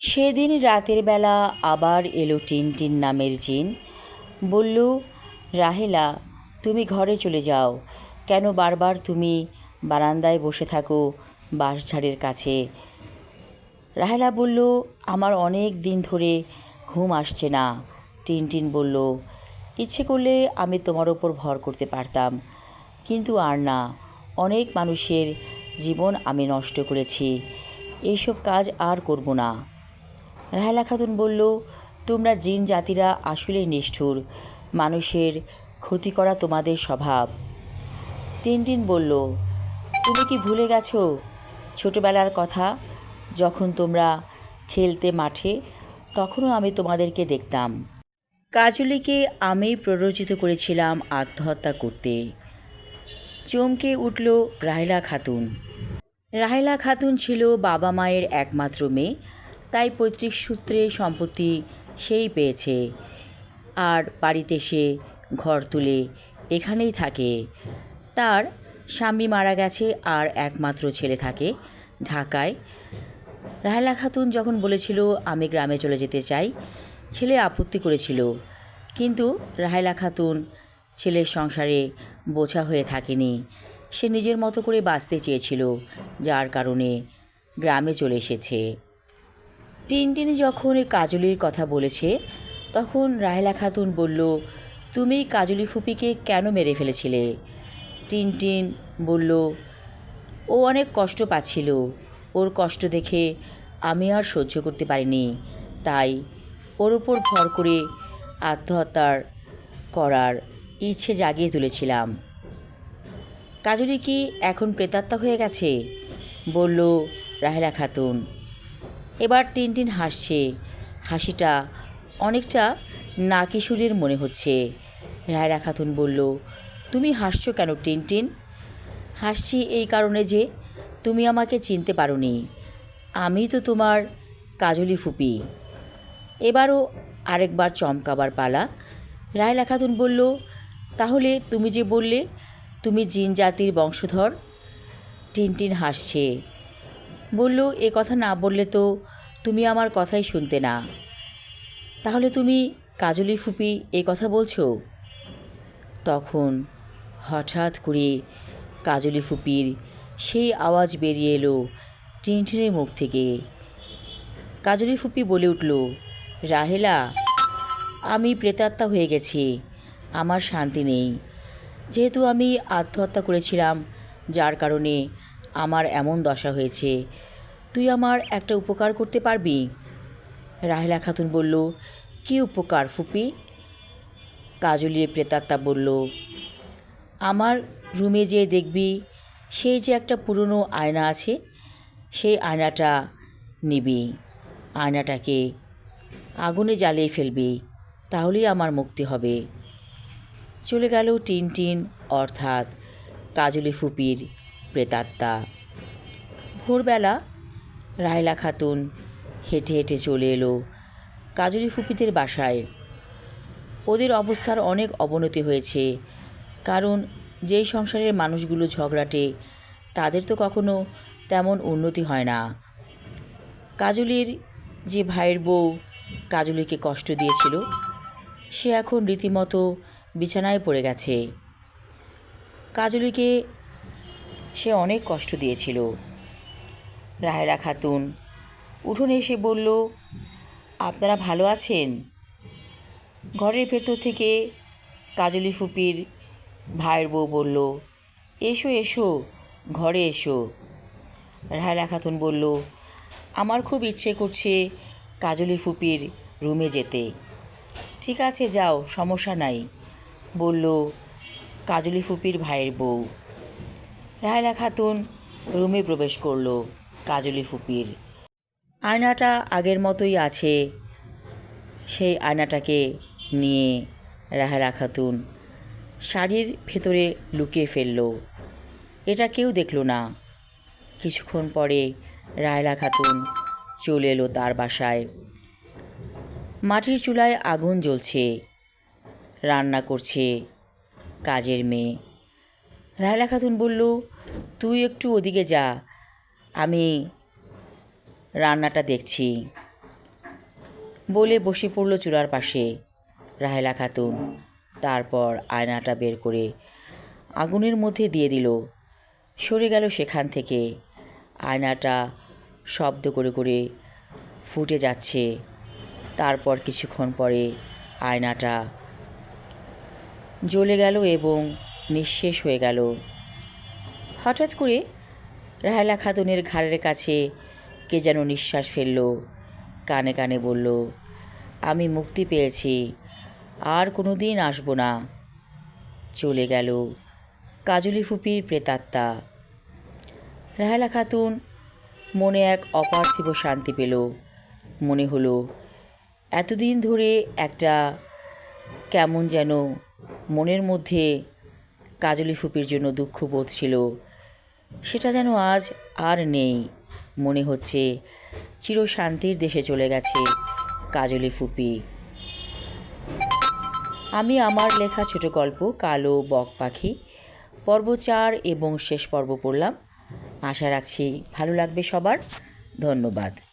সেদিন রাতের বেলা আবার এলো টিনটিন নামের জিন। বলল, রাহেলা, তুমি ঘরে চলে যাও। কেন বারবার তুমি বারান্দায় বসে থাকো বাঁশঝাড়ের কাছে? রাহেলা বলল, আমার অনেক দিন ধরে ঘুম আসছে না। টিনটিন বলল, ইচ্ছে করলে আমি তোমার ওপর ভর করতে পারতাম, কিন্তু আর না। অনেক মানুষের জীবন আমি নষ্ট করেছি। এইসব কাজ আর করব না। রাহেলা খাতুন বলল, তোমরা জিন জাতিরা আসলেই নিষ্ঠুর। মানুষের ক্ষতি করা তোমাদের স্বভাব। টিনটিন বলল, তুমি কি ভুলে গেছো ছোটবেলার কথা? যখন তোমরা খেলতে মাঠে, তখনও আমি তোমাদেরকে দেখতাম। কাজলিকে আমি প্ররোচিত করেছিলাম আত্মহত্যা করতে। চমকে উঠল রাহেলা খাতুন রাহেলা খাতুন ছিল বাবা মায়ের একমাত্র মেয়ে। তাই পৈতৃক সূত্রে সম্পত্তি সেই পেয়েছে। আর বাড়িতে সে ঘর তুলে এখানেই থাকে। তার স্বামী মারা গেছে আর একমাত্র ছেলে থাকে ঢাকায়। রাহেলা খাতুন যখন বলেছিল, আমি গ্রামে চলে যেতে চাই ছেলে আপত্তি করেছিল। কিন্তু রাহেলা খাতুন ছেলের সংসারে বোঝা হয়ে থাকেনি। সে নিজের মতো করে বাঁচতে চেয়েছিল, যার কারণে গ্রামে চলে এসেছে। টিনটিনি যখন এই কাজলির কথা বলেছে, তখন রাহেলা খাতুন বলল, তুমি কাজলি ফুপিকে কেন মেরে ফেলেছিলে? টিনটিন বলল, ও অনেক কষ্ট পাচ্ছিল। ওর কষ্ট দেখে আমি আর সহ্য করতে পারিনি। তাই ওর ওপর ভর করে আত্মহত্যার করার ইচ্ছে জাগিয়ে তুলেছিলাম। কাজলি কি এখন প্রেতাত্মা হয়ে গেছে? বলল রাহেলা খাতুন। এবার টিনটিন হাসছে। হাসিটা অনেকটা নাকিশুরের মনে হচ্ছে। রায়রা খাতুন বলল, তুমি হাসছো কেন টিনটিন? হাসছি এই কারণে যে তুমি আমাকে চিনতে পারোনি। আমি তো তোমার কাজলি ফুপি। এবারও আরেকবার চমকাবার পালা। রায়লা খাতুন বলল, তাহলে তুমি যে বললে, তুমি জিন জাতির বংশধর? টিনটিন হাসছে। বলল, এ কথা না বললে তো তুমি আমার কথাই শুনতে না। তাহলে তুমি কাজলি ফুপি এ কথা বলছো? তখন হঠাৎ করে কাজলি ফুপির সেই আওয়াজ বেরিয়ে এলো টিনটিনের মুখ থেকে। কাজলি ফুপি বলে উঠল, রাহেলা, আমি প্রেতাত্মা হয়ে গেছি, আমার শান্তি নেই। যেহেতু আমি আত্মহত্যা করেছিলাম, যার কারণে আমার এমন দশা হয়েছে। তুই আমার একটা উপকার করতে পারবি? রাহেলা খাতুন বলল, কী উপকার ফুপি? কাজলির প্রেতাত্মা বলল, আমার রুমে যেয়ে দেখবি, সেই যে একটা পুরনো আয়না আছে, সেই আয়নাটা নিবি। আয়নাটাকে আগুনে জ্বালিয়ে ফেলবি, তাহলেই আমার মুক্তি হবে। চলে গেল টিন টিন অর্থাৎ কাজলি ফুপির প্রেতাত্মা ভোরবেলা রায়লা খাতুন হেঁটে হেঁটে চলে এলো কাজলি ফুপিদের বাসায়। ওদের অবস্থার অনেক অবনতি হয়েছে, কারণ যেই সংসারের মানুষগুলো ঝগড়াটে, তাদের তো কখনো তেমন উন্নতি হয় না। কাজলির যে ভাইয়ের বউ কাজলিকে কষ্ট দিয়েছিল, সে এখন রীতিমতো বিছানায় পড়ে গেছে। কাজলিকে সে অনেক কষ্ট দিয়েছিল। রাহেলা খাতুন উঠোনে এসে বলল, আপনারা ভালো আছেন? ঘরের ভেতর থেকে কাজলি ফুপির ভাইয়ের বউ বলল, এসো এসো, ঘরে এসো। রাহেলা খাতুন বলল, আমার খুব ইচ্ছে করছে কাজলি ফুপির রুমে যেতে। ঠিক আছে, যাও, সমস্যা নাই। বলল কাজলি ফুপির ভাইয়ের বউ। রাহেলা খাতুন রুমে প্রবেশ করল, কাজলি ফুপির। আয়নাটা আগের মতোই আছে। সেই আয়নাটাকে নিয়ে রাহেলা খাতুন শাড়ির ভেতরে লুকিয়ে ফেলল। এটা কেউ দেখল না। কিছুক্ষণ পরে রায়লা খাতুন চলে এলো তার বাসায়। মাটির চুলায় আগুন জ্বলছে। রান্না করছে কাজের মেয়ে। রায়লা খাতুন বলল, তুই একটু ওদিকে যা, আমি রান্নাটা দেখছি। বলে বসে পড়ল চূড়ার পাশে রাহেলা খাতুন। তারপর আয়নাটা বের করে আগুনের মধ্যে দিয়ে দিল। সরে গেল সেখান থেকে। আয়নাটা শব্দ করে করে ফুটে যাচ্ছে। তারপর কিছুক্ষণ পরে আয়নাটা জ্বলে গেল এবং নিঃশেষ হয়ে গেল। হঠাৎ করে রাহেলা খাতুনের ঘাড়ের কাছে কে যেন নিঃশ্বাস ফেলল। কানে কানে বলল, আমি মুক্তি পেয়েছি, আর কোনো দিন আসব না। চলে গেল কাজলি ফুপির প্রেতাত্মা। রাহেলা খাতুন মনে এক অপার্থিব শান্তি পেল। মনে হলো, এতদিন ধরে একটা কেমন যেন মনের মধ্যে কাজলি ফুপির জন্য দুঃখ বোধ ছিল। সেটা যেন আজ আর নেই। মনে হচ্ছে চিরশান্তির দেশে চলে গেছে কাজলি ফুপি। আমি আমার লেখা ছোট গল্প, কালো বক পাখি, পর্ব চার এবং শেষ পর্ব পড়লাম। আশা রাখছি ভালো লাগবে সবার। ধন্যবাদ।